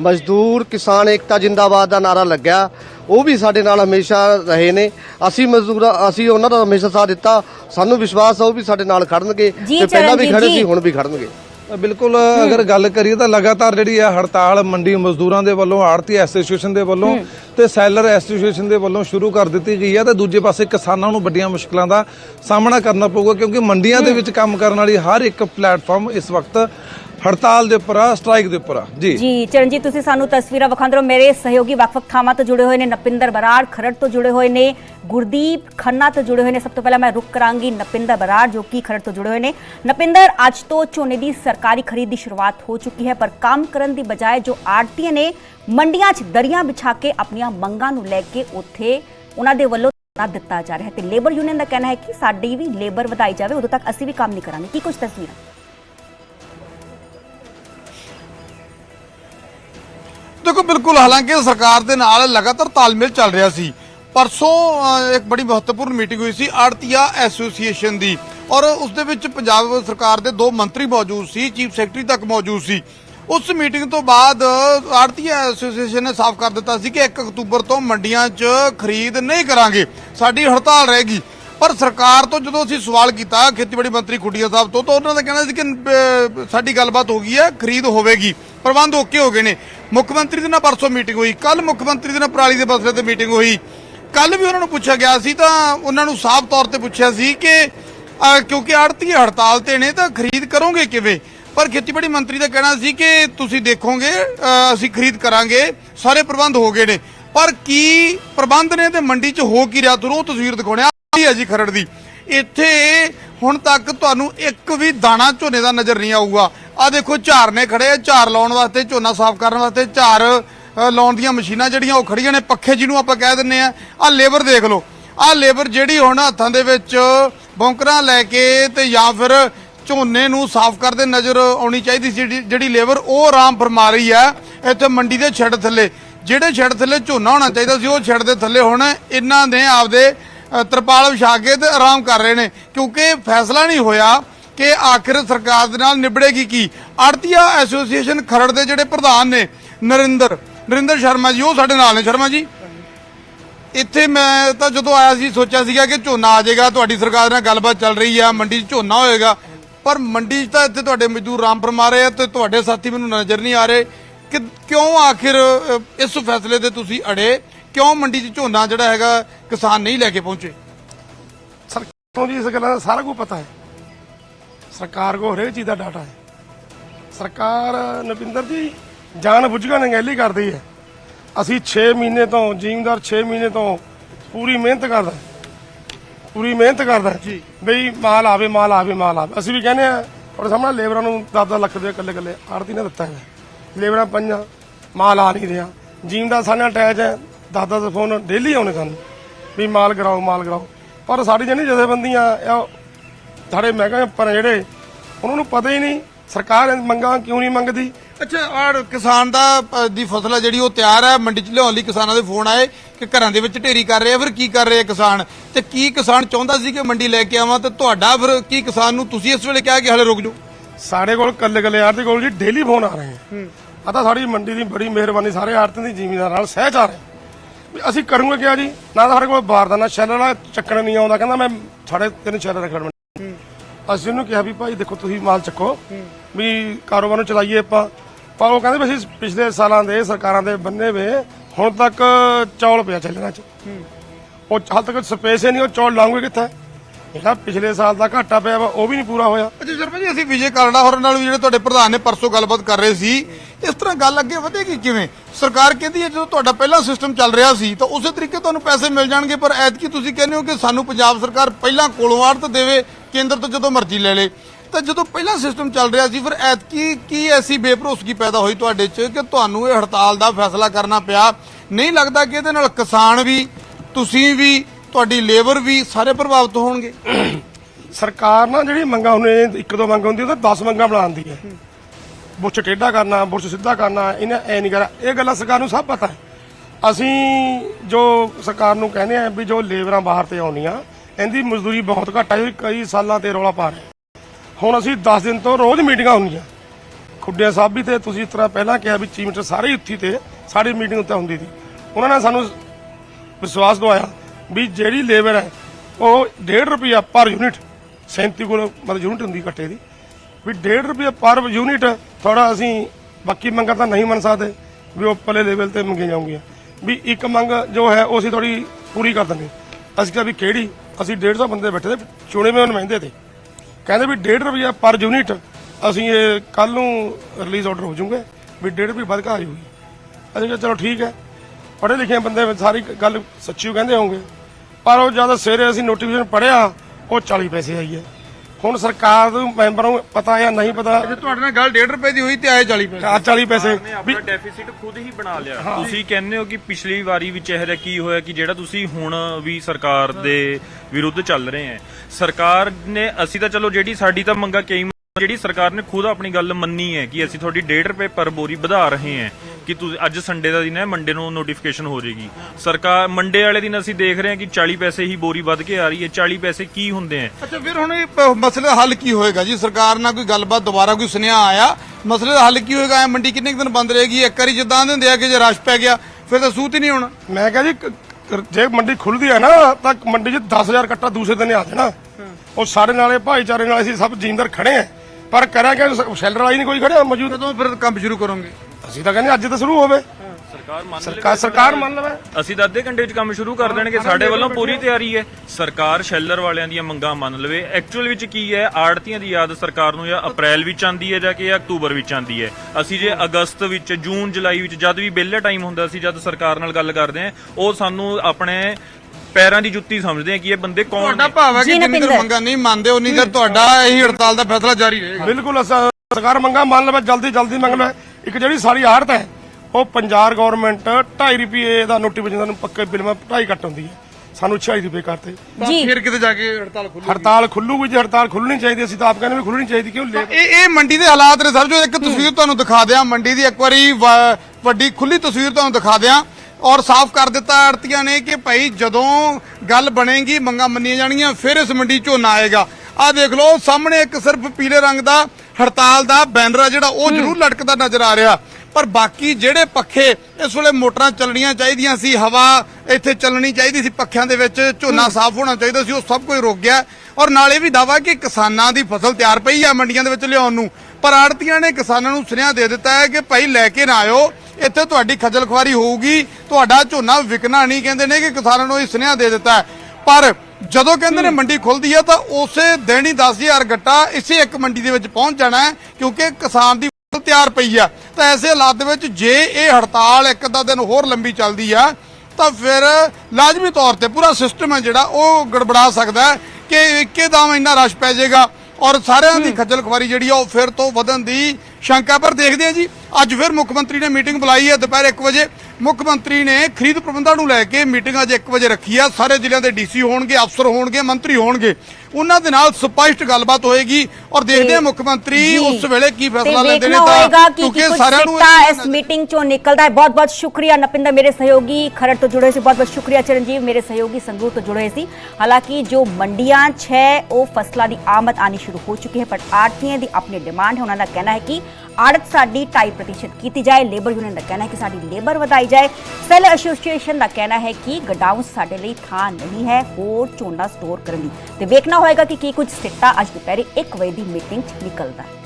ਮਜ਼ਦੂਰ ਕਿਸਾਨ ਏਕਤਾ ਜਿੰਦਾਬਾਦ ਦਾ ਨਾਰਾ ਲੱਗਿਆ। ਉਹ ਵੀ ਸਾਡੇ ਨਾਲ ਹਮੇਸ਼ਾ ਰਹੇ ਨੇ। ਅਸੀਂ ਮਜ਼ਦੂਰ ਅਸੀਂ ਉਹਨਾਂ ਦਾ ਹਮੇਸ਼ਾ ਸਾਥ ਦਿੱਤਾ। ਸਾਨੂੰ ਵਿਸ਼ਵਾਸ ਆ ਉਹ ਵੀ ਸਾਡੇ ਨਾਲ ਖੜਨਗੇ ਤੇ ਪਹਿਲਾਂ ਵੀ ਖੜੇ। ਸੀ ਹੁਣ ਵੀ ਖੜਨਗੇ। ਬਿਲਕੁਲ ਅਗਰ ਗੱਲ ਕਰੀਏ ਤਾਂ ਲਗਾਤਾਰ ਜਿਹੜੀ ਹੈ ਹੜਤਾਲ ਮੰਡੀ ਮਜ਼ਦੂਰਾਂ ਦੇ ਵੱਲੋਂ ਆੜਤੀ ਐਸੋਸੀਏਸ਼ਨ ਦੇ ਵੱਲੋਂ ਤੇ ਸੈਲਰ ਐਸੋਸੀਏਸ਼ਨ ਦੇ ਵੱਲੋਂ ਸ਼ੁਰੂ ਕਰ ਦਿੱਤੀ ਗਈ ਹੈ ਤੇ ਦੂਜੇ ਪਾਸੇ ਕਿਸਾਨਾਂ ਨੂੰ ਵੱਡੀਆਂ ਮੁਸ਼ਕਲਾਂ ਦਾ ਸਾਹਮਣਾ ਕਰਨਾ ਪਊਗਾ ਕਿਉਂਕਿ ਮੰਡੀਆਂ ਦੇ ਵਿੱਚ ਕੰਮ ਕਰਨ ਵਾਲੀ ਹਰ ਇੱਕ ਪਲੇਟਫਾਰਮ ਇਸ ਵਕਤ ਹੜਤਾਲ ਦੇ ਉੱਪਰ ਆ, ਸਟ੍ਰਾਈਕ ਦੇ ਉੱਪਰ ਆ। ਜੀ। ਜੀ, ਚਰਨਜੀਤ, ਤੁਸੀਂ ਸਾਨੂੰ ਤਸਵੀਰਾਂ ਵਿਖਾਉਂਦੇ ਹੋ ਮੇਰੇ ਸਹਿਯੋਗੀ ਵੱਖ-ਵੱਖ ਥਾਵਾਂ ਤੋਂ ਜੁੜੇ ਹੋਏ ਨੇ। ਨਪਿੰਦਰ ਬਰਾੜ ਖਰੜ ਤੋਂ ਜੁੜੇ ਹੋਏ ਨੇ। ਗੁਰਦੀਪ ਖੰਨਾ ਤੋਂ ਜੁੜੇ ਹੋਏ ਨੇ। ਸਭ ਤੋਂ ਪਹਿਲਾਂ ਮੈਂ ਰੁਕ ਕਰਾਂਗੀ ਨਪਿੰਦਰ ਬਰਾੜ, ਜੋ ਕਿ ਖਰੜ ਤੋਂ ਜੁੜੇ ਹੋਏ ਨੇ। ਨਪਿੰਦਰ, ਅੱਜ ਤੋਂ ਝੋਨੇ ਦੀ ਸਰਕਾਰੀ ਖਰੀਦ ਦੀ ਸ਼ੁਰੂਆਤ ਹੋ ਚੁੱਕੀ ਹੈ, ਪਰ ਕੰਮ ਕਰਨ ਦੀ ਬਜਾਏ ਜੋ ਆੜਤੀਆਂ ਨੇ ਮੰਡੀਆਂ 'ਚ ਦਰੀਆਂ ਵਿਛਾ ਕੇ ਆਪਣੀਆਂ ਮੰਗਾਂ ਨੂੰ ਲੈ ਕੇ ਉੱਥੇ ਉਹਨਾਂ ਦੇ ਵੱਲੋਂ ਧਰਨਾ ਦਿੱਤਾ ਜਾ ਰਿਹਾ ਹੈ। ਤੇ ਲੇਬਰ ਯੂਨੀਅਨ ਦਾ ਕਹਿਣਾ ਹੈ ਕਿ ਸਾਡੀ ਵੀ ਲੇਬਰ ਵਧਾਈ ਜਾਵੇ, ਉਦੋਂ ਤੱਕ ਅਸੀਂ ਵੀ ਕੰਮ ਨਹੀਂ ਕਰਾਂਗੇ। ਕੀ ਕੁਝ ਤਸਵੀਰਾਂ? ਦੇਖੋ, ਬਿਲਕੁਲ, ਹਾਲਾਂਕਿ ਸਰਕਾਰ ਦੇ ਨਾਲ ਲਗਾਤਾਰ ਤਾਲਮੇਲ ਚੱਲ ਰਿਹਾ ਸੀ। ਪਰਸੋਂ ਇੱਕ ਬੜੀ ਮਹੱਤਵਪੂਰਨ ਮੀਟਿੰਗ ਹੋਈ ਸੀ, ਆੜਤੀਆ ਐਸੋਸੀਏਸ਼ਨ ਦੀ। ਔਰ ਉਸ ਦੇ ਵਿੱਚ ਪੰਜਾਬ ਸਰਕਾਰ ਦੇ ਦੋ ਮੰਤਰੀ ਮੌਜੂਦ ਸੀ, ਚੀਫ ਸੈਕਟਰੀ ਤੱਕ ਮੌਜੂਦ ਸੀ। ਉਸ ਮੀਟਿੰਗ ਤੋਂ ਬਾਅਦ, ਆੜਤੀਆ ਐਸੋਸੀਏਸ਼ਨ ਨੇ ਸਾਫ਼ ਕਰ ਦਿੱਤਾ ਸੀ ਕਿ 1 ਅਕਤੂਬਰ ਤੋਂ ਮੰਡੀਆਂ 'ਚ ਖਰੀਦ ਨਹੀਂ ਕਰਾਂਗੇ। ਸਾਡੀ ਹੜਤਾਲ ਰਹੇਗੀ। ਪਰ ਸਰਕਾਰ ਤੋਂ ਜਦੋਂ ਅਸੀਂ ਸਵਾਲ ਕੀਤਾ, ਖੇਤੀਬਾੜੀ ਮੰਤਰੀ ਖੁੱਡੀਆ ਸਾਹਿਬ ਤੋਂ, ਤਾਂ ਉਹਨਾਂ ਦਾ ਕਹਿਣਾ ਸੀ ਕਿ ਸਾਡੀ ਗੱਲਬਾਤ ਹੋ ਗਈ ਹੈ, ਖਰੀਦ ਹੋਵੇਗੀ। ਪ੍ਰਬੰਧ ਓਕੇ ਹੋ ਗਏ ਨੇ। ਮੁੱਖ ਮੰਤਰੀ ਦੇ ਨਾਲ ਪਰਸੋਂ ਮੀਟਿੰਗ ਹੋਈ। ਕੱਲ ਮੁੱਖ ਮੰਤਰੀ ਦੇ ਨਾਲ ਪਰਾਲੀ ਦੇ ਮਸਲੇ ਤੇ ਮੀਟਿੰਗ ਹੋਈ। ਕੱਲ ਵੀ ਉਹਨਾਂ ਨੂੰ ਪੁੱਛਿਆ ਗਿਆ ਸੀ ਤਾਂ ਉਹਨਾਂ ਨੂੰ ਸਾਫ਼ ਤੌਰ ਤੇ ਪੁੱਛਿਆ ਸੀ ਕਿ ਕਿਉਂਕਿ ਆੜਤੀ ਹੜਤਾਲ ਤੇ ਨੇ ਤਾਂ ਖਰੀਦ ਕਰੋਗੇ ਕਿਵੇਂ? ਪਰ ਖੇਤੀਬਾੜੀ ਮੰਤਰੀ ਦਾ ਕਹਿਣਾ ਸੀ ਕਿ ਤੁਸੀਂ ਦੇਖੋਗੇ ਅਸੀਂ ਖਰੀਦ ਕਰਾਂਗੇ, ਸਾਰੇ ਪ੍ਰਬੰਧ ਹੋ ਗਏ ਨੇ। ਪਰ ਕੀ ਪ੍ਰਬੰਧ ਨੇ ਤੇ ਮੰਡੀ 'ਚ ਹੋ ਕੀ ਰਿਹਾ? ਤੁਹਾਨੂੰ ਉਹ ਤਸਵੀਰ ਦਿਖਾਉਣੇ ਆ। ਹੈ ਜੀ ਖਰੜ ਦੀ। ਇੱਥੇ ਹੁਣ ਤੱਕ ਤੁਹਾਨੂੰ ਇੱਕ ਵੀ ਦਾਣਾ ਝੋਨੇ ਦਾ ਨਜ਼ਰ ਨਹੀਂ ਆਊਗਾ। ਆ ਦੇਖੋ, ਝਾਰ ਨੇ ਖੜੇ ਆ। ਝਾਰ ਲਾਉਣ ਵਾਸਤੇ, ਝੋਨਾ ਸਾਫ਼ ਕਰਨ ਵਾਸਤੇ ਝਾਰ ਲਾਉਣ ਦੀਆਂ ਮਸ਼ੀਨਾਂ ਜਿਹੜੀਆਂ, ਉਹ ਖੜੀਆਂ ਨੇ। ਪੱਖੇ ਜਿਹਨੂੰ ਆਪਾਂ ਕਹਿ ਦਿੰਨੇ ਆ। ਆ ਲੇਬਰ ਦੇਖ ਲਓ। ਆ ਲੇਬਰ ਜਿਹੜੀ ਹੁਣ ਹੱਥਾਂ ਦੇ ਵਿੱਚ ਬੌਂਕਰਾਂ ਲੈ ਕੇ ਤੇ ਜਾਂ ਫਿਰ ਝੋਨੇ ਨੂੰ ਸਾਫ਼ ਕਰਦੇ ਨਜ਼ਰ ਆਉਣੀ ਚਾਹੀਦੀ ਸੀ। ਜਿਹੜੀ ਜਿਹੜੀ ਲੇਬਰ, ਉਹ ਆਰਾਮ ਫਰਮਾ ਰਹੀ ਹੈ ਇੱਥੇ ਮੰਡੀ ਦੇ ਛੱਡ ਥੱਲੇ। ਜਿਹੜੇ ਛੱਡ ਥੱਲੇ ਝੋਨਾ ਹੋਣਾ ਚਾਹੀਦਾ ਸੀ, ਉਹ ਛੱਡ ਦੇ ਥੱਲੇ ਹੁਣ ਇਹਨਾਂ ਨੇ ਆਪਦੇ ਤਰਪਾਲ ਵਿਛਾ ਕੇ ਤੇ ਆਰਾਮ ਕਰ ਰਹੇ ਨੇ। ਕਿਉਂਕਿ ਫੈਸਲਾ ਨਹੀਂ ਹੋਇਆ ਕਿ ਆਖਿਰ ਸਰਕਾਰ ਦੇ ਨਾਲ ਨਿਬੜੇਗੀ ਕੀ? ਆੜਤੀਆ ਐਸੋਸੀਏਸ਼ਨ ਖਰੜ ਦੇ ਜਿਹੜੇ ਪ੍ਰਧਾਨ ਨੇ, ਨਰਿੰਦਰ ਨਰਿੰਦਰ ਸ਼ਰਮਾ ਜੀ, ਉਹ ਸਾਡੇ ਨਾਲ ਨੇ। ਸ਼ਰਮਾ ਜੀ, ਇੱਥੇ ਮੈਂ ਤਾਂ ਜਦੋਂ ਆਇਆ ਸੀ, ਸੋਚਿਆ ਸੀਗਾ ਕਿ ਝੋਨਾ ਆ ਜਾਏਗਾ, ਤੁਹਾਡੀ ਸਰਕਾਰ ਨਾਲ ਗੱਲਬਾਤ ਚੱਲ ਰਹੀ ਆ, ਮੰਡੀ 'ਚ ਝੋਨਾ ਹੋਏਗਾ। ਪਰ ਮੰਡੀ 'ਚ ਤਾਂ ਇੱਥੇ ਤੁਹਾਡੇ ਮਜ਼ਦੂਰ ਰਾਮ ਫਰਮਾ ਰਹੇ ਆ ਤੇ ਤੁਹਾਡੇ ਸਾਥੀ ਮੈਨੂੰ ਨਜ਼ਰ ਨਹੀਂ ਆ ਰਹੇ। ਕਿ ਕਿਉਂ ਆਖਿਰ ਇਸ ਫੈਸਲੇ ਤੇ ਤੁਸੀਂ ਅੜੇ? ਕਿਉਂ ਮੰਡੀ 'ਚ ਝੋਨਾ ਜਿਹੜਾ ਹੈਗਾ, ਕਿਸਾਨ ਨਹੀਂ ਲੈ ਕੇ ਪਹੁੰਚੇ? ਸਰਕਾਰ ਨੂੰ ਜੀ ਇਸ ਗੱਲਾਂ ਦਾ ਸਾਰਾ ਕੁਝ ਪਤਾ ਹੈ? ਸਰਕਾਰ ਕੋ ਹਰੇਕ ਚੀਜ਼ ਦਾ ਡਾਟਾ ਹੈ। ਸਰਕਾਰ ਨਵਿੰਦਰ ਜੀ ਜਾਣ ਬੁੱਝ ਕੇ ਨੰਗੈਲੀ ਕਰਦੀ ਹੈ। ਅਸੀਂ 6 ਮਹੀਨੇ ਤੋਂ ਜ਼ਿਮੀਂਦਾਰ 6 ਮਹੀਨੇ ਤੋਂ ਪੂਰੀ ਮਿਹਨਤ ਕਰਦਾ। ਪੂਰੀ ਮਿਹਨਤ ਕਰਦਾ ਹੈ। ਬਈ ਮਾਲ ਆਵੇ ਮਾਲ ਆਵੇ ਮਾਲ ਆਵੇ। ਅਸੀਂ ਵੀ ਕਹਿੰਦੇ ਆ ਤੁਹਾਡੇ ਸਾਹਮਣੇ ਲੇਬਰਾਂ ਨੂੰ 10 ਲੱਖ ਰੁਪਏ ਇਕੱਲੇ ਇਕੱਲੇ ਆੜਤੀ ਨੇ ਦਿੱਤਾ ਹੈ। ਲੇਬਰਾਂ ਪੰਜਾਂ ਮਾਲ ਆ ਨਹੀਂ ਰਿਹਾ। ਜ਼ਿਮੀਂਦਾਰ ਸਾਡੇ ਅਟੈਚ ਹੈ 10-10 ਫੋਨ ਡੇਲੀ ਆਉਣੇ ਸਾਨੂੰ। ਵੀ ਮਾਲ ਕਰਾਓ ਮਾਲ ਕਰਾਓ। ਪਰ ਸਾਡੀ ਜਿਹੜੀ ਜਥੇਬੰਦੀਆਂ ਸਾਡੇ ਮਹਿਕਮੇ ਉੱਪਰ ਜਿਹੜੇ ਉਹਨਾਂ ਨੂੰ ਪਤਾ ਹੀ ਨਹੀਂ ਸਰਕਾਰ ਮੰਗਾਂ ਕਿਉਂ ਨਹੀਂ ਮੰਗਦੀ? ਅੱਛਾ ਔਰ ਕਿਸਾਨ ਦਾ ਅ, ਦੀ ਫਸਲ ਹੈ ਜਿਹੜੀ ਉਹ ਤਿਆਰ ਹੈ ਮੰਡੀ 'ਚ ਲਿਆਉਣ ਲਈ ਕਿਸਾਨਾਂ ਦੇ ਫੋਨ ਆਏ ਕਿ ਘਰਾਂ ਦੇ ਵਿੱਚ ਢੇਰੀ ਕਰ ਰਹੇ ਆ। ਫਿਰ ਕੀ ਕਰ ਰਹੇ ਆ ਕਿਸਾਨ? ਤੇ ਕੀ ਕਿਸਾਨ ਚਾਹੁੰਦਾ ਸੀ ਕਿ ਮੰਡੀ ਲੈ ਕੇ ਆਵਾਂ? ਤੇ ਤੁਹਾਡਾ ਫਿਰ ਕੀ ਕਿਸਾਨ ਨੂੰ ਤੁਸੀਂ ਇਸ ਵੇਲੇ ਕਿਹਾ ਕਿ ਹਲੇ ਰੁਕ ਜਾਓ? ਸਾਡੇ ਕੋਲ ਕੱਲੇ ਕੱਲੇ ਆੜਤੀ ਕੋਲ ਜੀ ਡੇਲੀ ਫੋਨ ਆ ਰਹੇ ਹੈ। ਆ ਤਾਂ ਸਾਡੀ ਮੰਡੀ ਦੀ ਬੜੀ ਮਿਹਰਬਾਨੀ ਸਾਰੇ ਆੜਤੀਆਂ ਦੀ ਜ਼ਿਮੀਦਾਰ ਨਾਲ ਸਹਿਜ ਆ ਰਹੇ ਵੀ ਅਸੀਂ ਕਰੂਗੇ ਕਿਹਾ ਜੀ? ਨਾ ਤਾਂ ਸਾਡੇ ਕੋਲ ਬਾਰਦਾਨਾ ਸ਼ੈਲ ਵਾਲਾ ਚੱਕਣ ਨਹੀਂ ਆਉਂਦਾ। ਕਹਿੰਦਾ ਮੈਂ ਸਾਡੇ ਤਿੰਨ ਸ਼ੈਲ ਰੱਖਣ ਅਸੀਂ ਉਹਨੂੰ ਕਿਹਾ ਵੀ ਭਾਈ ਦੇਖੋ ਤੁਸੀਂ ਮਾਲ ਚੱਕੋ। ਵੀ ਕਾਰੋਬਾਰ ਨੂੰ ਚਲਾਈਏ ਆਪਾਂ। ਪਰ ਉਹ ਕਹਿੰਦੇ ਵੀ ਅਸੀਂ ਪਿਛਲੇ ਸਾਲਾਂ ਦੇ ਸਰਕਾਰਾਂ ਦੇ ਬੰਨੇ ਵੇ ਹੁਣ ਤੱਕ ਚੌਲ ਪਿਆ ਚੱਲਣਾ ਚ। ਉਹ ਹਾਲ ਤੱਕ ਸਪੇਸ ਹੀ ਨਹੀਂ ਉਹ ਚੌਲ ਲਾਉਂਗੇ ਕਿੱਥੇ? ਜਿਹੜਾ ਪਿਛਲੇ ਸਾਲ ਦਾ ਘਾਟਾ ਪਿਆ ਵਾ ਉਹ ਵੀ ਨਹੀਂ ਪੂਰਾ ਹੋਇਆ। ਅੱਛਾ ਸ਼ਰਮਾ ਜੀ ਅਸੀਂ ਵਿਜੇ ਕਾਲੜਾ ਹੋਰਾਂ ਨਾਲ ਵੀ ਜਿਹੜੇ ਤੁਹਾਡੇ ਪ੍ਰਧਾਨ ਨੇ ਪਰਸੋਂ ਗੱਲਬਾਤ ਕਰ ਰਹੇ ਸੀ। ਇਸ ਤਰ੍ਹਾਂ ਗੱਲ ਅੱਗੇ ਵਧੇਗੀ ਕਿਵੇਂ? ਸਰਕਾਰ ਕਹਿੰਦੀ ਹੈ ਜਦੋਂ ਤੁਹਾਡਾ ਪਹਿਲਾਂ ਸਿਸਟਮ ਚੱਲ ਰਿਹਾ ਸੀ, ਤਾਂ ਉਸੇ ਤਰੀਕੇ ਤੁਹਾਨੂੰ ਪੈਸੇ ਮਿਲ ਜਾਣਗੇ, ਪਰ ਐਤਕੀ ਤੁਸੀਂ ਕਹਿੰਦੇ ਹੋ ਕਿ ਸਾਨੂੰ ਪੰਜਾਬ ਸਰਕਾਰ ਪਹਿਲਾਂ ਕੋਲੋਂ ਆੜਤ ਦੇਵੇ, ਕੇਂਦਰ ਤੋਂ ਜਦੋਂ ਮਰਜ਼ੀ ਲੈ ਲੇ। ਤਾਂ ਜਦੋਂ ਪਹਿਲਾਂ ਸਿਸਟਮ ਚੱਲ ਰਿਹਾ ਸੀ, ਫਿਰ ਐਤਕੀ ਕੀ ਐਸੀ ਬੇਭਰੋਸਗੀ ਪੈਦਾ ਹੋਈ ਤੁਹਾਡੇ 'ਚ ਕਿ ਤੁਹਾਨੂੰ ਇਹ ਹੜਤਾਲ ਦਾ ਫੈਸਲਾ ਕਰਨਾ ਪਿਆ? ਨਹੀਂ ਲੱਗਦਾ ਕਿ ਇਹਦੇ ਨਾਲ ਕਿਸਾਨ ਵੀ, ਤੁਸੀਂ ਵੀ, ਤੁਹਾਡੀ ਲੇਬਰ ਵੀ ਸਾਰੇ ਪ੍ਰਭਾਵਿਤ ਹੋਣਗੇ। ਸਰਕਾਰ ਨਾ ਜਿਹੜੀ ਮੰਗਾਂ ਉਹਨੇ ਇੱਕ ਦੋ ਮੰਗ ਹੁੰਦੀ, ਉਹ ਤਾਂ 10 ਮੰਗਾਂ ਬਣਾਉਂਦੀ ਹੈ। ਬੁੱਛ ਟੇਢਾ ਕਰਨਾ, ਬੁਰਸ਼ ਸਿੱਧਾ ਕਰਨਾ, ਇਹਨਾਂ ਐ ਨਹੀਂ ਕਰਾ ਇਹ ਗੱਲਾਂ ਸਰਕਾਰ ਨੂੰ ਸਭ ਪਤਾ ਹੈ। ਅਸੀਂ ਜੋ ਸਰਕਾਰ ਨੂੰ ਕਹਿੰਦੇ ਆ ਵੀ ਜੋ ਲੇਬਰਾਂ ਬਾਹਰ ਤੇ ਆਉਣੀਆਂ ਇਹਦੀ ਮਜ਼ਦੂਰੀ ਬਹੁਤ ਘੱਟ ਹੈ ਜੀ ਕਈ ਸਾਲਾਂ ਤੇ ਰੌਲਾ ਪਾ ਰਹੇ ਹੁਣ ਅਸੀਂ 10 ਦਿਨ ਤੋਂ ਰੋਜ਼ ਮੀਟਿੰਗਾਂ ਹੁੰਦੀਆਂ। ਖੁੱਡਿਆ ਸਾਹਿਬ ਵੀ ਤੇ ਤੁਸੀਂ ਇਸ ਤਰ੍ਹਾਂ ਪਹਿਲਾਂ ਕਿਹਾ ਵੀ ਚੀਫ ਮਿਨਿਸਟਰ ਸਾਰੇ ਹੀ ਉੱਥੇ ਤੇ ਸਾਡੀ ਮੀਟਿੰਗ ਉੱਤੇ ਹੁੰਦੀ ਸੀ। ਉਹਨਾਂ ਨੇ ਸਾਨੂੰ ਵਿਸ਼ਵਾਸ ਦਵਾਇਆ ਵੀ ਜਿਹੜੀ ਲੇਬਰ ਹੈ, ਉਹ 1.5 ਰੁਪਿਆ ਪਰ ਯੂਨਿਟ 37 ਕੋਲ ਮਤਲਬ ਯੂਨਿਟ ਹੁੰਦੀ ਕੱਟੇ ਦੀ, ਵੀ 1.5 ਰੁਪਿਆ ਪਰ ਯੂਨਿਟ ਥੋੜਾ ਅਸੀਂ ਬਾਕੀ ਮੰਗਾਂ ਤਾਂ ਨਹੀਂ ਮੰਨ ਸਕਦੇ ਵੀ ਉਹ ਉੱਪਰਲੇ ਲੈਵਲ ਤੇ ਮੰਗੀਆਂ ਜਾਊਗੀਆਂ। ਵੀ ਇੱਕ ਮੰਗ ਜੋ ਹੈ ਉਹ ਅਸੀਂ ਥੋੜੀ ਪੂਰੀ ਕਰ ਦਾਂਗੇ ਅਸੀਂ ਕਿਹਾ ਵੀ ਕਿਹੜੀ? ਅਸੀਂ 150 ਬੰਦੇ ਬੈਠੇ ਤੇ ਚੁਣੇ ਹੋਏ ਨੁਮਾਇੰਦੇ ਤੇ। ਕਹਿੰਦੇ ਵੀ 1.5 ਰੁਪਿਆ ਪਰ ਯੂਨਿਟ ਅਸੀਂ ਇਹ ਕੱਲ ਨੂੰ ਰਿਲੀਜ਼ ਆਰਡਰ ਹੋ ਜਾਊਗੇ ਵੀ 1.5 ਰੁਪਏ ਵੱਧ ਘਾ ਜੂਗੀ ਅਸੀਂ ਕਿਹਾ ਚਲੋ ਠੀਕ ਹੈ। ਪੜ੍ਹੇ ਲਿਖੇ ਬੰਦੇ ਸਾਰੀ ਗੱਲ ਸੱਚੀ ਕਹਿੰਦੇ ਹੋਣਗੇ। ਪਰ ਉਹ ਜਦ ਸਵੇਰੇ ਅਸੀਂ ਨੋਟੀਫਿਕੇਸ਼ਨ ਪੜਿਆ ਉਹ 40 ਪੈਸੇ ਆਈ ਹੈ। ਹੁਣ ਸਰਕਾਰ ਦੇ ਮੈਂਬਰਾਂ ਨੂੰ ਪਤਾ ਜਾਂ ਨਹੀਂ ਪਤਾ। ਜੇ ਤੁਹਾਡੇ ਨਾਲ ਗੱਲ 1.5 ਰੁਪਏ ਦੀ ਹੋਈ ਤੇ ਆਏ 40 ਪੈਸੇ। ਆ 40 ਪੈਸੇ। ਨੇ ਆਪਣਾ ਡੈਫਿਸਿਟ ਖੁਦ ਹੀ ਬਣਾ ਲਿਆ। ਤੁਸੀਂ ਕਹਿੰਦੇ ਹੋ ਕਿ ਪਿਛਲੀ ਵਾਰੀ ਵਿੱਚ ਇਹ ਜਿਹਾ ਕੀ ਹੋਇਆ ਕਿ ਜਿਹੜਾ ਤੁਸੀਂ ਹੁਣ ਵੀ ਸਰਕਾਰ ਦੇ ਵਿਰੁੱਧ ਚੱਲ ਰਹੇ ਹੈ। ਸਰਕਾਰ ਨੇ ਅਸੀਂ ਤਾਂ ਚਲੋ ਜਿਹੜੀ ਸਾਡੀ ਤਾਂ ਮੰਗਾ ਕਈ ਜਿਹੜੀ ਸਰਕਾਰ ਨੇ ਖੁਦ ਆਪਣੀ ਗੱਲ ਮੰਨੀ ਹੈ ਕਿ ਅਸੀਂ ਤੁਹਾਡੀ 1.5 ਰੁਪਏ ਪਰ ਬੋਰੀ ਵਧਾ ਰਹੇ ਹਾਂ। ਕਿ ਤੁਸੀਂ ਅੱਜ ਸੰਡੇ ਦਾ ਦਿਨ ਹੈ ਮੰਡੇ ਨੂੰ ਨੋਟੀਫਿਕੇਸ਼ਨ ਹੋ ਜਾਏਗੀ। ਸਰਕਾਰ ਮੰਡੇ ਵਾਲੇ ਦਿਨ ਅਸੀਂ ਦੇਖ ਰਹੇ ਹਾਂ ਕਿ 40 ਪੈਸੇ ਹੀ ਬੋਰੀ ਵੱਧ ਕੇ ਆ ਰਹੀ ਹੈ। 40 ਪੈਸੇ ਕੀ ਹੁੰਦੇ ਹੈ? ਅੱਛਾ ਫਿਰ ਹੁਣ ਇਹ ਪ- ਮਸਲੇ ਦਾ ਹੱਲ ਕੀ ਹੋਏਗਾ? ਜੀ ਸਰਕਾਰ ਨਾਲ ਕੋਈ ਗੱਲਬਾਤ ਦੁਬਾਰਾ ਕੋਈ ਸੁਨੇਹਾ ਆਇਆ? ਮਸਲੇ ਦਾ ਹੱਲ ਕੀ ਹੋਏਗਾ? ਇਹ ਮੰਡੀ ਕਿੰਨੇ ਕੁ ਦਿਨ ਬੰਦ ਰਹੇਗੀ? ਇੱਕ ਵਾਰੀ ਜਿੱਦਾਂ ਦੇ ਹੁੰਦੇ ਆ ਕਿ ਜੇ ਰਸ਼ ਪੈ ਗਿਆ ਫਿਰ ਤਾਂ ਸੂਤ ਹੀ ਨਹੀਂ ਹੋਣਾ। ਮੈਂ ਕਿਹਾ ਜੀ ਕ- ਕ- ਜੇ ਮੰਡੀ ਖੁੱਲਦੀ ਹੈ ਨਾ ਤਾਂ ਮੰਡੀ 'ਚ 10000 ਕੱਟਾ ਦੂਸਰੇ ਦਿਨ ਹੀ ਆ ਜਾਣਾ। ਉਹ ਸਾਡੇ ਨਾਲੇ ਭਾਈਚਾਰੇ ਨਾਲ ਅਸੀਂ ਸਭ ਜੀਂਦਰ ਖੜੇ ਆ ਪਰ ਕਰਾਂਗੇ ਸ਼ੈਲਰ ਵਾਲਾ ਨਹੀਂ ਕੋਈ ਖੜਿਆ ਮੌਜੂਦ। ਕਦੋਂ ਫਿਰ ਕੰਮ ਸ਼ੁਰੂ ਕਰੋਗੇ। ਅਸੀਂ ਤਾਂ ਕਹਿੰਦੇ ਅੱਜ ਤਾਂ ਸ਼ੁਰੂ ਹੋਵੇ। ਸਰਕਾਰ ਮੰਨ ਸਰਕਾਰ ਸਰਕਾਰ ਮੰਨ ਲਵੇ। ਅਸੀਂ ਤਾਂ ਅੱਧੇ ਘੰਟੇ ਵਿੱਚ ਕੰਮ ਸ਼ੁਰੂ ਕਰ ਦੇਣਗੇ ਸਾਡੇ ਵੱਲੋਂ ਪੂਰੀ ਤਿਆਰੀ ਹੈ। ਸਰਕਾਰ ਸ਼ੈਲਰ ਵਾਲਿਆਂ ਦੀਆਂ ਮੰਗਾਂ ਮੰਨ ਲਵੇ। ਐਕਚੁਅਲ ਵਿੱਚ ਕੀ ਹੈ? ਆੜਤੀਆਂ ਦੀ ਯਾਦ ਸਰਕਾਰ ਨੂੰ ਜਾਂ ਅਪ੍ਰੈਲ ਵਿੱਚ ਆਂਦੀ ਹੈ ਜਾਂ ਕਿ ਅਕਤੂਬਰ ਵਿੱਚ ਆਂਦੀ ਹੈ? ਅਸੀਂ ਜੇ ਅਗਸਤ ਵਿੱਚ ਜੂਨ ਜੁਲਾਈ ਵਿੱਚ ਜਦ ਵੀ ਵਿਹਲੇ ਟਾਈਮ ਹੁੰਦਾ ਸੀ ਜਦ ਸਰਕਾਰ ਨਾਲ ਗੱਲ ਕਰਦੇ ਹਾਂ ਉਹ ਸਾਨੂੰ ਆਪਣੇ ਪੈਰਾਂ ਦੀ ਜੁੱਤੀ ਸਮਝਦੇ ਆ ਕਿ ਇਹ ਬੰਦੇ ਕੌਣ ਤੁਹਾਡਾ ਨੇ। ਭਾਵ ਹੈ ਕਿ ਜਿੰਨੀ ਦੇਰ। ਮੰਗਾਂ ਨਹੀਂ ਮੰਨਦੇ ਉਨੀ ਦੇਰ ਤੁਹਾਡਾ ਇਹੀ ਹੜਤਾਲ ਦਾ ਫੈਸਲਾ ਜਾਰੀ ਰਹੇਗਾ। ਬਿਲਕੁਲ ਅਸਾਂ ਸਰਕਾਰ ਮੰਗਾ ਮੰਨ ਲਵੇ ਜਲਦੀ ਜਲਦੀ ਮੰਗ ਲਵੇ। ਇੱਕ ਜਿਹੜੀ ਸਾਡੀ ਆੜਤ ਹੈ ਉਹ ਪੰਜਾਬ ਗਵਰਨਮੈਂਟ 2.5 ਰੁਪਏ ਦਾ ਨੋਟੀਫਿਕੇਸ਼ਨ ਨੂੰ ਪੱਕੇ ਬਿੱਲ ਮੈਂ 2.5 ਕੱਟ ਹੁੰਦੀ ਹੈ। ਸਾਨੂੰ 26 ਰੁਪਏ ਕਰਤੇ। ਤਾਂ। ਫਿਰ ਕਿਤੇ ਜਾ ਕੇ ਹੜਤਾਲ ਖੁੱਲੂ ਹੜਤਾਲ ਖੁੱਲੂਗੀ ਜੇ ਹੜਤਾਲ ਖੁੱਲਣੀ ਚਾਹੀਦੀ ਅਸੀਂ ਤਾਂ ਆਪ ਕਹਿੰਦੇ ਵੀ ਖੁੱਲਣੀ ਚਾਹੀਦੀ ਕਿਉਂ ਲੈ ਇਹ ਇਹ ਮੰਡੀ ਦੇ ਹਾਲਾਤ ਨੇ ਸਰ ਜੋ ਇੱਕ ਤਸਵੀਰ ਤੁਹਾਨੂੰ ਦਿਖਾ ਦਿਆਂ ਮੰਡੀ ਦੀ ਇੱਕ ਵਾਰੀ ਵੱਡੀ ਖੁੱਲੀ ਤਸਵੀਰ ਤੁਹਾਨੂੰ ਦਿਖਾ ਦਿਆਂ ਔਰ ਸਾਫ਼ ਕਰ ਦਿੱਤਾ ਆੜਤੀਆਂ ਨੇ ਕਿ ਭਾਈ ਜਦੋਂ ਗੱਲ ਬਣੇਗੀ ਮੰਗਾਂ ਮੰਨੀਆਂ ਜਾਣਗੀਆਂ ਫਿਰ ਇਸ ਮੰਡੀ 'ਚ ਝੋਨਾ ਆਏਗਾ। ਆਹ ਦੇਖ ਲਓ ਸਾਹਮਣੇ ਇੱਕ ਸਿਰਫ ਪੀਲੇ ਰੰਗ ਦਾ ਹੜਤਾਲ ਦਾ ਬੈਨਰ ਆ ਜਿਹੜਾ ਉਹ ਜ਼ਰੂਰ ਲਟਕਦਾ ਨਜ਼ਰ ਆ ਰਿਹਾ। ਪਰ ਬਾਕੀ ਜਿਹੜੇ ਪੱਖੇ ਇਸ ਵੇਲੇ ਮੋਟਰਾਂ ਚੱਲਣੀਆਂ ਚਾਹੀਦੀਆਂ ਸੀ ਹਵਾ ਇੱਥੇ ਚੱਲਣੀ ਚਾਹੀਦੀ ਸੀ ਪੱਖਿਆਂ ਦੇ ਵਿੱਚ ਝੋਨਾ ਸਾਫ਼ ਹੋਣਾ ਚਾਹੀਦਾ ਸੀ ਉਹ ਸਭ ਕੁਝ ਰੁਕ ਗਿਆ। ਔਰ ਨਾਲੇ ਵੀ ਦਾਵਾ ਕਿ ਕਿਸਾਨਾਂ ਦੀ ਫਸਲ ਤਿਆਰ ਪਈ ਆ ਮੰਡੀਆਂ ਦੇ ਵਿੱਚ ਲਿਆਉਣ ਨੂੰ। ਪਰ ਆੜਤੀਆਂ ਨੇ ਕਿਸਾਨਾਂ ਨੂੰ ਸੁਨੇਹਾ ਦੇ ਦਿੱਤਾ ਹੈ ਕਿ ਭਾਈ ਲੈ ਕੇ ਨਾ ਆਇਓ ਇੱਥੇ ਤੁਹਾਡੀ ਖੱਜਲ ਖੁਆਰੀ ਹੋਊਗੀ ਤੁਹਾਡਾ ਝੋਨਾ ਵਿਕਣਾ ਨਹੀਂ ਕਹਿੰਦੇ ਨੇ ਕਿ ਕਿਸਾਨਾਂ ਨੂੰ ਇਹ ਸੁਨੇਹਾ ਦੇ ਦਿੱਤਾ ਪਰ ਜਦੋਂ ਕਹਿੰਦੇ ਨੇ ਮੰਡੀ ਖੁੱਲਦੀ ਹੈ ਤਾਂ ਉਸੇ ਦਿਨ ਹੀ 10000 ਗੱਟਾ ਇਸੇ ਇੱਕ ਮੰਡੀ ਦੇ ਵਿੱਚ ਪਹੁੰਚ ਜਾਣਾ ਹੈ ਕਿਉਂਕਿ ਕਿਸਾਨ ਦੀ ਫਸਲ ਤਿਆਰ ਪਈ ਆ। ਤਾਂ ਐਸੇ ਹਾਲਾਤ ਦੇ ਵਿੱਚ ਜੇ ਇਹ ਹੜਤਾਲ ਇੱਕ ਅੱਧਾ ਦਿਨ ਹੋਰ ਲੰਬੀ ਚੱਲਦੀ ਆ ਤਾਂ ਫਿਰ ਲਾਜ਼ਮੀ ਤੌਰ ਤੇ ਪੂਰਾ ਸਿਸਟਮ ਹੈ ਜਿਹੜਾ ਉਹ ਗੜਬੜਾ ਸਕਦਾ ਕਿ ਇੱਕੇਦਮ ਇੰਨਾ ਰਸ਼ ਪੈ ਜਾਏਗਾ ਔਰ ਸਾਰਿਆਂ ਦੀ ਖੱਜਲ ਖੁਆਰੀ ਜਿਹੜੀ ਆ ਉਹ ਫਿਰ ਤੋਂ ਵਧਣ ਦੀ ਸ਼ੰਕਾ ਪਰ ਦੇਖਦੇ ਆ ਜੀ। ਅੱਜ ਫਿਰ ਮੁੱਖ ਮੰਤਰੀ ਨੇ ਮੀਟਿੰਗ ਬੁਲਾਈ ਹੈ ਦੁਪਹਿਰ 1 ਵਜੇ। ਮੁੱਖ ਮੰਤਰੀ ਨੇ ਖਰੀਦ ਪ੍ਰਬੰਧਾਂ ਨੂੰ ਲੈ ਕੇ ਮੀਟਿੰਗ ਅੱਜ 1 ਵਜੇ ਰੱਖੀ ਹੈ ਸਾਰੇ ਜ਼ਿਲ੍ਹਿਆਂ ਦੇ ਡੀਸੀ ਹੋਣਗੇ ਅਫਸਰ ਹੋਣਗੇ ਮੰਤਰੀ ਹੋਣਗੇ। ਉਹਨਾਂ ਦੇ ਨਾਲ ਸਪਸ਼ਟ ਗੱਲਬਾਤ ਹੋਏਗੀ ਔਰ ਦੇਖਦੇ ਹਾਂ ਮੁੱਖ ਮੰਤਰੀ। ਉਸ ਵੇਲੇ ਕੀ ਫੈਸਲਾ ਤੇ ਲੈਂਦੇ ਨੇ ਕਿ ਕਿਉਂਕਿ ਸਾਰਿਆਂ ਨੂੰ ਇਸ ਮੀਟਿੰਗ ਚੋਂ ਨਿਕਲਦਾ ਹੈ। ਬਹੁਤ ਬਹੁਤ ਸ਼ੁਕਰੀਆ ਨਪਿੰਦਰ ਮੇਰੇ ਸਹਿਯੋਗੀ ਖਰੜ ਤੋਂ ਜੁੜੇ ਸੀ। ਬਹੁਤ ਬਹੁਤ ਸ਼ੁਕਰੀਆ ਚਰਨਜੀਤ ਮੇਰੇ ਸਹਿਯੋਗੀ ਸੰਗਰੂਰ ਤੋਂ ਜੁੜੇ ਸੀ। ਹਾਲਾਂਕਿ ਜੋ ਮੰਡੀਆਂ 'ਚ ਹੈ ਉਹ ਫਸਲਾਂ ਦੀ ਆਮਦ ਆਣੀ ਸ਼ੁਰੂ ਹੋ ਚੁੱਕੀ ਹੈ ਪਰ ਆੜਤੀਆਂ ਦੀ ਆਪਣੀ ਡਿਮਾਂਡ ਹੈ। ਉਹਨਾਂ ਦਾ ਕਹਿਣਾ ਹੈ ਕਿ ਆੜਤ ਸਾਡੀ 2.5% ਕੀਤੀ ਜਾਏ। ਲੇਬਰ ਯੂਨੀਅਨ ਦਾ ਕਹਿਣਾ ਹੈ ਕਿ ਸਾਡੀ ਲੇਬਰ ਵਧਾਈ ਜਾਏ। ਸੈਲ ਐਸੋਸੀਏਸ਼ਨ ਦਾ ਕਹਿਣਾ ਹੈ ਕਿ ਗਡਾਊਨ ਸਾਡੇ ਲਈ ਥਾਂ ਨਹੀਂ ਹੈ, ਹੋਰ ਝੋਨਾ ਸਟੋਰ ਕਰਨ ਦੀ। ਤੇ ਵੇਖਣਾ ਹੋਏਗਾ ਕਿ ਕੀ ਕੁਝ ਸਿੱਟਾ ਅੱਜ ਦੁਪਹਿਰੇ 1 ਵਜੇ ਦੀ ਮੀਟਿੰਗ 'ਚ ਨਿਕਲਦਾ ਹੈ।